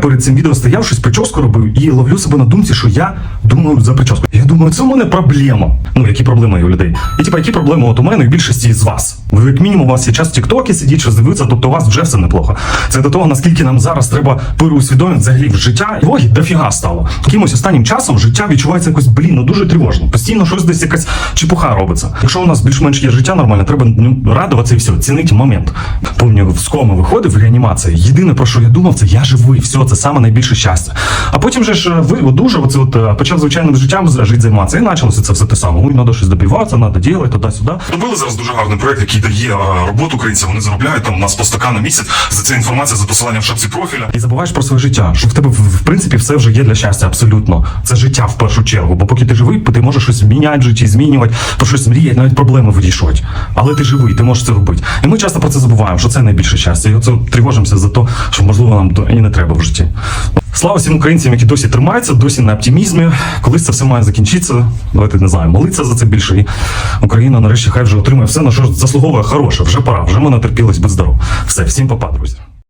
перед цим відео стояв, щось прическу робив і ловлю себе на думці, що я думаю за прическу. Я думаю, це у мене проблема. Ну, які проблеми у людей? І типа, які проблеми от у мене і в більшості з вас? Ви як мінімум у вас є час в Тіктокі сидіть, що дивиться, тобто у вас вже все неплохо. Це до того, наскільки нам зараз треба переусвідомити взагалі в життя. І Логі дофіга стало. Якимось останнім часом життя відчувається якось, блін, ну дуже тривожно. Постійно щось десь якась чепуха робиться. Якщо у нас більш-менш є життя нормальне, треба ну, радуватися і все, цінити момент. Помню, з коми виходив в реанімації. Єдине про що я думав, це я живий, все, це саме найбільше щастя. А потім же ж ви одужав, оце от е, почав звичайним життям жити займатися. І почалося це все те саме. Ой, треба щось добиватися, треба робити, туди-сюди. Робили зараз дуже гарний проект, який дає роботу українцям. Вони заробляють там у нас по стакану на місяць. За це інформація за посиланням в шапці профіля. І забуваєш про своє життя, що в тебе в, принципі все вже є для щастя, абсолютно. Це життя в першу чергу. Бо поки ти живий, ти можеш щось міняти в житті, змінювати, про щось мріяти, навіть проблеми вирішувати. Але ти живий, ти можеш це робити. І ми часто про це забуваємо, що це найбільше щастя. І оце тривожимося за те, що можливо нам і не треба в житті. Слава всім українцям, які досі тримаються, досі на оптимізмі. Колись це все має закінчитися. Давайте не знаю, молитися за це більше. І Україна нарешті хай вже отримає все, на що заслуговує хороше. Вже пора, вже ми натерпілись, будь здоров. Все, всім папа, друзі.